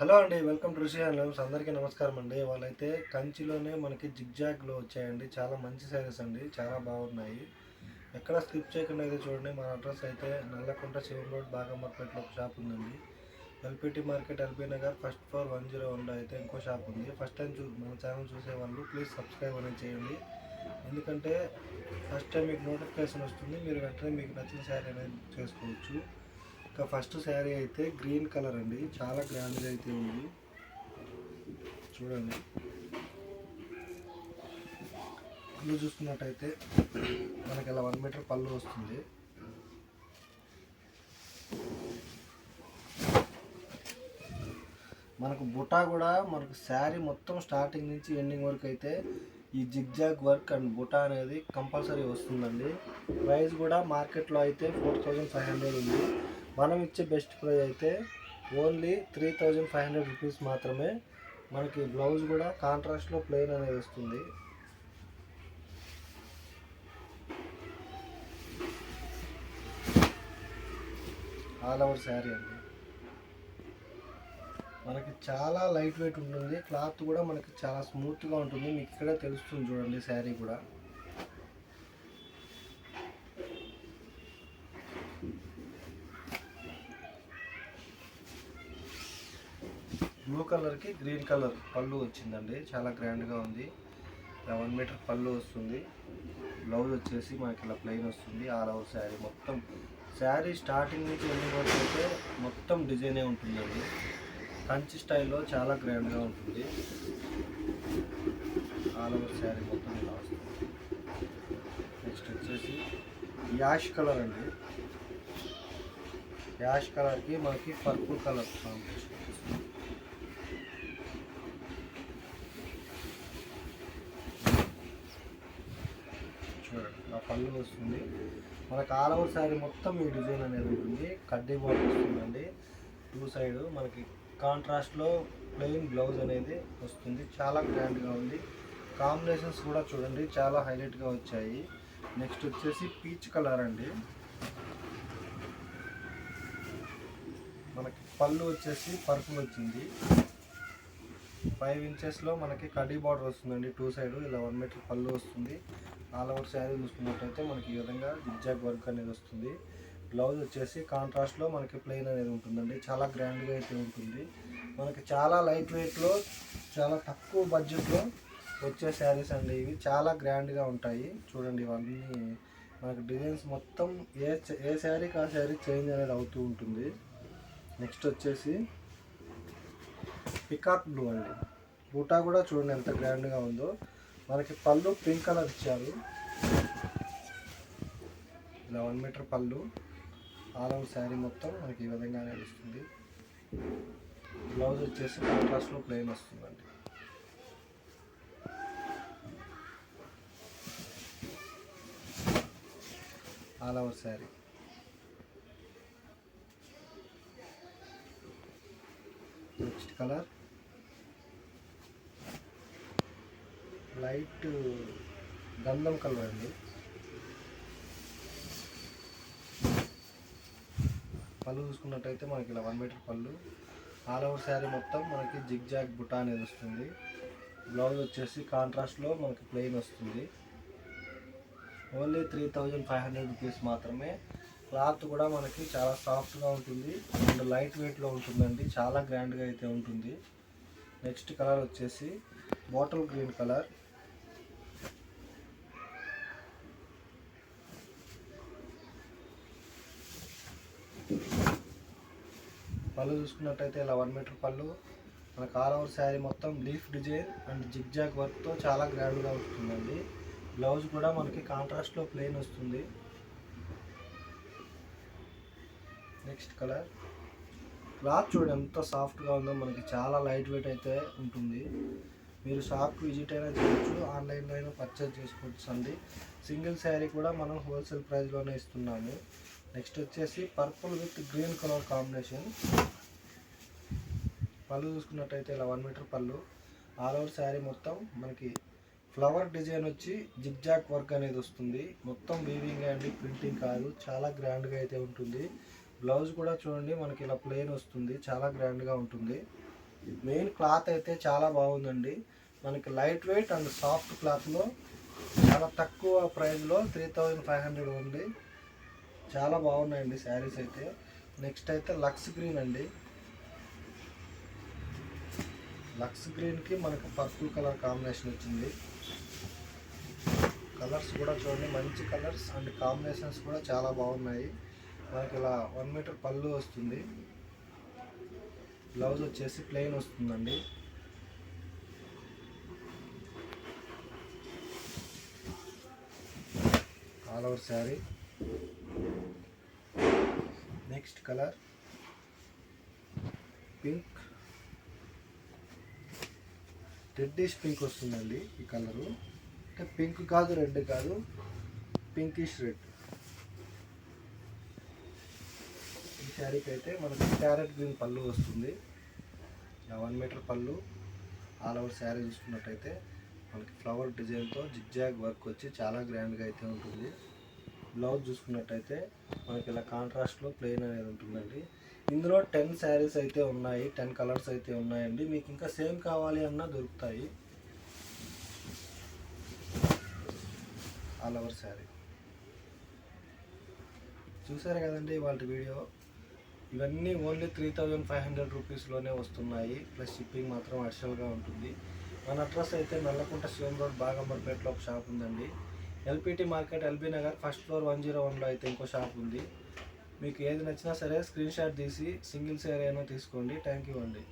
Hello అండి welcome to ఋషి and అందరికీ నమస్కారం అండి. వాళ్ళైతే కంచిలోనే మనకి జిగ్జాగ్లో వచ్చాయండి. చాలా మంచి శారీస్ అండి. చాలా బాగున్నాయి. ఎక్కడ స్కిప్ చేయకుండా అయితే చూడండి. మన అడ్రస్ అయితే నల్లకుంట శివం రోడ్ బాగమ్మపేటలో ఒక షాప్ ఉందండి. LPT market LB Nagar first floor one zero వన్లో అయితే ఇంకో షాప్ ఉంది. ఫస్ట్ టైం చూ మన ఛానల్ చూసే వాళ్ళు ప్లీజ్ సబ్స్క్రైబ్ అనేది చేయండి. ఎందుకంటే ఫస్ట్ టైం మీకు నోటిఫికేషన్ వస్తుంది. మీరు వెంటనే మీకు నచ్చిన శారీ అనేది చేసుకోవచ్చు. ఇక ఫస్ట్ శారీ అయితే గ్రీన్ కలర్ అండి. చాలా గ్రాండ్గా అయితే ఉంది. చూడండి. పళ్ళు చూసుకున్నట్టయితే మనకి ఇలా వన్ మీటర్ పళ్ళు వస్తుంది. మనకు బుటా కూడా మనకు శారీ మొత్తం స్టార్టింగ్ నుంచి ఎండింగ్ వరకు అయితే ఈ జిగ్జాగ్ వర్క్ అండ్ బుటా అనేది కంపల్సరీ వస్తుందండి. ప్రైస్ కూడా మార్కెట్లో అయితే ఫోర్ థౌజండ్ ఫైవ్ హండ్రెడ్ ఉంది. మనం ఇచ్చే బెస్ట్ ప్రైస్ అయితే only three thousand five hundred rupees మాత్రమే మనకి బ్లౌజ్ కూడా కాంట్రాస్ట్లో ప్లెయిన్ అనేది వస్తుంది. ఆల్ ఓవర్ శారీ అండి. మనకి చాలా లైట్ వెయిట్ ఉంటుంది. క్లాత్ కూడా మనకి చాలా స్మూత్గా ఉంటుంది. మీకు ఇక్కడే తెలుస్తుంది చూడండి శారీ కూడా. బ్లూ కలర్కి గ్రీన్ కలర్ పళ్ళు వచ్చిందండి. చాలా గ్రాండ్గా ఉంది. వన్ మీటర్ పళ్ళు వస్తుంది. బ్లౌజ్ వచ్చేసి మనకి ఇలా ప్లెయిన్ వస్తుంది. ఆల్ ఓవర్ శారీ మొత్తం. శారీ స్టార్టింగ్ నుంచి ఎన్ని వరకు అయితే మొత్తం డిజైనే ఉంటుందండి. కంచి స్టైల్లో చాలా గ్రాండ్గా ఉంటుంది. ఆల్ ఓవర్ శారీ మొత్తం ఇలా వస్తుంది. నెక్స్ట్ వచ్చేసి యాష్ కలర్ అండి. యాష్ కలర్కి మనకి పర్పుల్ కలర్ కాంబినేషన్ వస్తుంది చూడండి ఆ పళ్ళు వస్తుంది. మనకు ఆల్ ఓవర్ శారీ మొత్తం ఈ డిజైన్ అనేది ఉంటుంది. కడ్డీ బార్డర్ వస్తుందండి. టూ సైడ్ మనకి కాంట్రాస్ట్లో ప్లెయిన్ బ్లౌజ్ అనేది వస్తుంది. చాలా గ్రాండ్గా ఉంది. కాంబినేషన్స్ కూడా చూడండి. చాలా హైలైట్గా వచ్చాయి. నెక్స్ట్ వచ్చేసి పీచ్ కలర్ అండి. మనకి పళ్ళు వచ్చేసి పర్పుల్ వచ్చింది. ఫైవ్ ఇంచెస్లో మనకి కడీ బార్డర్ వస్తుందండి టూ సైడ్ ఇలా వన్ మీటర్ పళ్ళు వస్తుంది. ఆల్ ఓవర్ శారీ చూసుకున్నట్టయితే మనకి ఈ విధంగా జిగ్జాగ్ వర్క్ అనేది వస్తుంది. బ్లౌజ్ వచ్చేసి కాంట్రాస్ట్లో మనకి ప్లెయిన్ అనేది ఉంటుందండి. చాలా గ్రాండ్గా అయితే ఉంటుంది. మనకి చాలా లైట్ వెయిట్లో చాలా తక్కువ బడ్జెట్లో వచ్చే శారీస్ అండి ఇవి. చాలా గ్రాండ్గా ఉంటాయి. చూడండి ఇవన్నీ మనకి డిజైన్స్ మొత్తం ఏ ఏ శారీకి ఆ శారీ చేంజ్ అనేది అవుతూ ఉంటుంది. నెక్స్ట్ వచ్చేసి పికాక్ బ్లూ అండి. బూటా కూడా చూడండి ఎంత గ్రాండ్గా ఉందో. మనకి పళ్ళు పింక్ కలర్ ఇచ్చారు. ఇలా వన్ మీటర్ పళ్ళు. ఆల్ ఓవర్ శారీ మొత్తం మనకి ఈ విధంగా వస్తుంది. బ్లౌజ్ వచ్చేసి కాంట్రాస్ట్లో ప్లెయిన్ వస్తుందండి. All over sari. Next colour. Light గంధం కలర్ అండి. పళ్ళు చూసుకున్నట్టయితే మనకి ఇలా వన్ మీటర్ పళ్ళు. ఆల్ ఓవర్ శారీ మొత్తం మనకి జిగ్ జాగ్ బుటా అనేది వస్తుంది. బ్లౌజ్ వచ్చేసి కాంట్రాస్ట్లో మనకి ప్లెయిన్ వస్తుంది. Only three thousand five hundred rupees మాత్రమే. క్లాత్ కూడా మనకి చాలా సాఫ్ట్గా ఉంటుంది. అండ్ లైట్ వెయిట్లో ఉంటుందండి. చాలా గ్రాండ్గా అయితే ఉంటుంది. నెక్స్ట్ కలర్ వచ్చేసి బాటిల్ గ్రీన్ కలర్. పళ్ళు చూసుకున్నట్టయితే ఇలా వన్ మీటర్ పళ్ళు. మనకు ఆల్ ఓవర్ శారీ మొత్తం లీఫ్ డిజైన్ అండ్ జిగ్జాగ్ వర్క్తో చాలా గ్రాండ్గా వస్తుందండి. బ్లౌజ్ కూడా మనకి కాంట్రాస్ట్లో ప్లెయిన్ వస్తుంది. నెక్స్ట్ కలర్ క్లాత్ చూడండి ఎంత సాఫ్ట్గా ఉందో మనకి చాలా లైట్ వెయిట్ అయితే ఉంటుంది. మీరు షాప్కి విజిట్ అయినా చేయొచ్చు ఆన్లైన్లో అయినా పర్చేజ్ చేసుకోవచ్చు అండి. సింగిల్ శారీ కూడా మనం హోల్సేల్ ప్రైస్లోనే ఇస్తున్నాము. నెక్స్ట్ వచ్చేసి purple with green colour combination. పళ్ళు చూసుకున్నట్టయితే ఇలా వన్ మీటర్ పళ్ళు. ఆల్ ఓవర్ శారీ మొత్తం మనకి ఫ్లవర్ డిజైన్ వచ్చి జిగ్జాక్ వర్క్ అనేది వస్తుంది. మొత్తం వీవింగ్ అండి ప్రింటింగ్ కాదు చాలా గ్రాండ్గా అయితే ఉంటుంది. బ్లౌజ్ కూడా చూడండి మనకి ఇలా ప్లెయిన్ వస్తుంది చాలా గ్రాండ్గా ఉంటుంది. మెయిన్ క్లాత్ అయితే చాలా బాగుందండి. మనకి లైట్ వెయిట్ అండ్ సాఫ్ట్ క్లాత్లో చాలా తక్కువ ప్రైస్లో త్రీ థౌజండ్ ఫైవ్ హండ్రెడ్ ఉంది. చాలా బాగున్నాయండి శారీస్ అయితే. నెక్స్ట్ అయితే లక్స్ గ్రీన్ అండి. లక్స్ గ్రీన్కి మనకు పర్పుల్ కలర్ కాంబినేషన్ వచ్చింది. కలర్స్ కూడా చూడండి మంచి కలర్స్ అండ్ కాంబినేషన్స్ కూడా చాలా బాగున్నాయి. మనకి ఇలా వన్ మీటర్ పళ్ళు వస్తుంది. బ్లౌజ్ వచ్చేసి ప్లెయిన్ వస్తుందండి. All over sari next colour. Pink. Reddish pink వస్తుందండి ఈ కలరు. అంటే పింక్ కాదు రెడ్ కాదు. పింకిష్ రెడ్ ఈ శారీకి అయితే మనకి క్యారెట్ గ్రీన్ పళ్ళు వస్తుంది. వన్ మీటర్ పళ్ళు. ఆల్ ఓవర్ శారీ చూసుకున్నట్టయితే మనకి ఫ్లవర్ డిజైన్తో జిగ్జాగ్ వర్క్ వచ్చి చాలా గ్రాండ్గా అయితే ఉంటుంది. బ్లౌజ్ చూసుకున్నట్టయితే మనకి ఇలా కాంట్రాస్ట్లో ప్లెయిన్ అనేది ఉంటుందండి. ఇందులో టెన్ శారీస్ అయితే ఉన్నాయి టెన్ కలర్స్ అయితే ఉన్నాయండి. మీకు ఇంకా సేమ్ కావాలి అన్నా దొరుకుతాయి. ఆల్ ఓవర్ శారీ చూసారు కదండి వాళ్ళ వీడియో ఇవన్నీ only three thousand five hundred రూపీస్లోనే వస్తున్నాయి. ప్లస్ షిప్పింగ్ మాత్రం అడిషనల్గా ఉంటుంది. మన అడ్రస్ అయితే నల్లకుంట శివం రోడ్ బాగంబర్పేటలో ఒక షాప్ ఉందండి. LPT market LB Nagar first floor one zero వన్లో అయితే ఇంకో షాప్ ఉంది. మీకు ఏది నచ్చినా సరే స్క్రీన్ షాట్ తీసి సింగిల్ సేర్ అయినా తీసుకోండి. థ్యాంక్ యూ అండి.